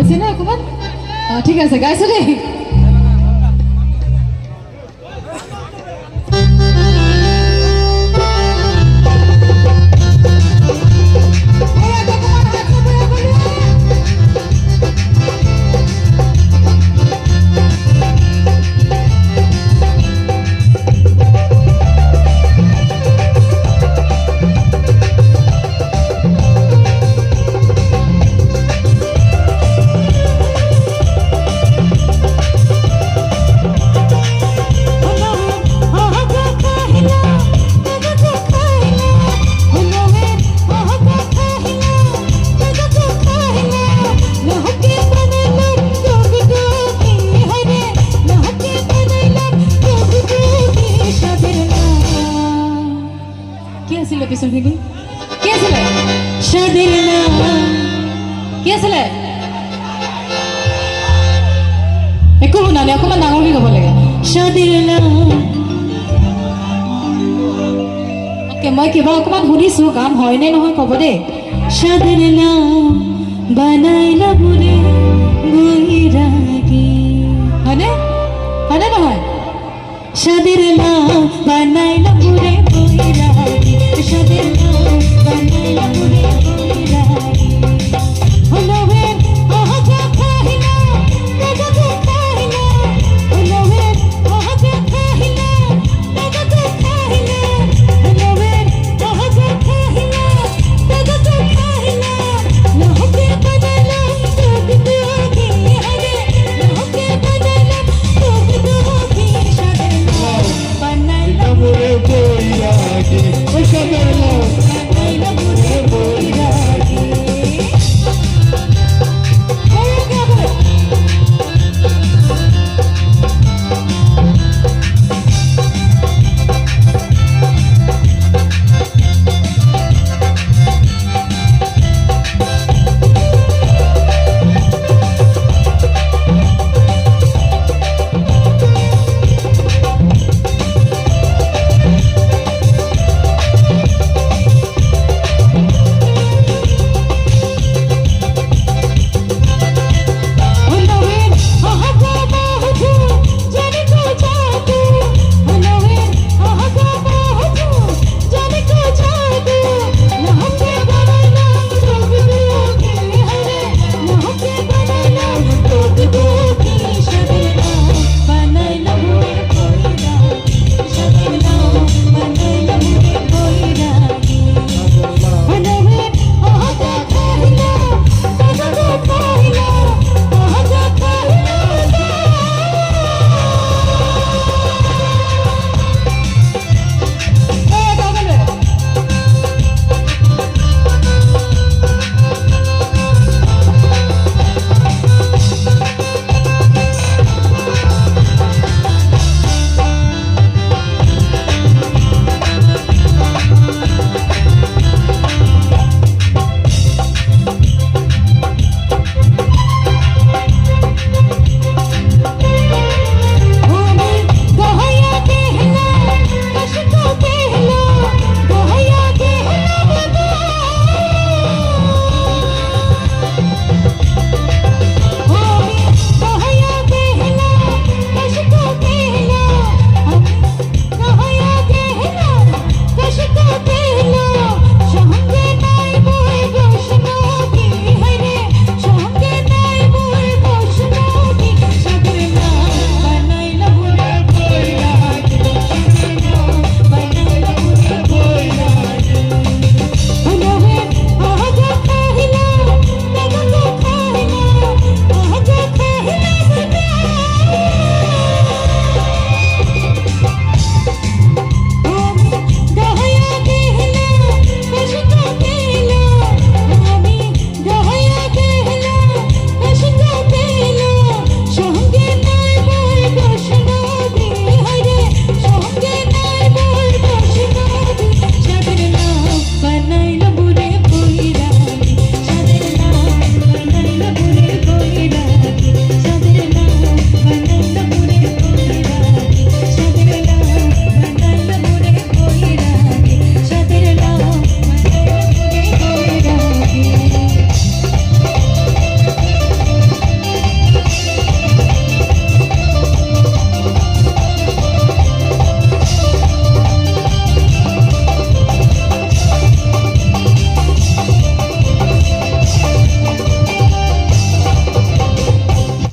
বাৰু হৈছেনে অকণমান অঁ ঠিক আছে গাইছোঁ দেই সাদের নাম কি আছিলে একো শুনা নাই, অকণমান ডাঙৰকৈ ক'ব লাগে। মই কিবা অকণমান শুনিছোঁ, গান হয়নে নহয় ক'ব দেই। বানাইলা বুড়ে বৈরাগী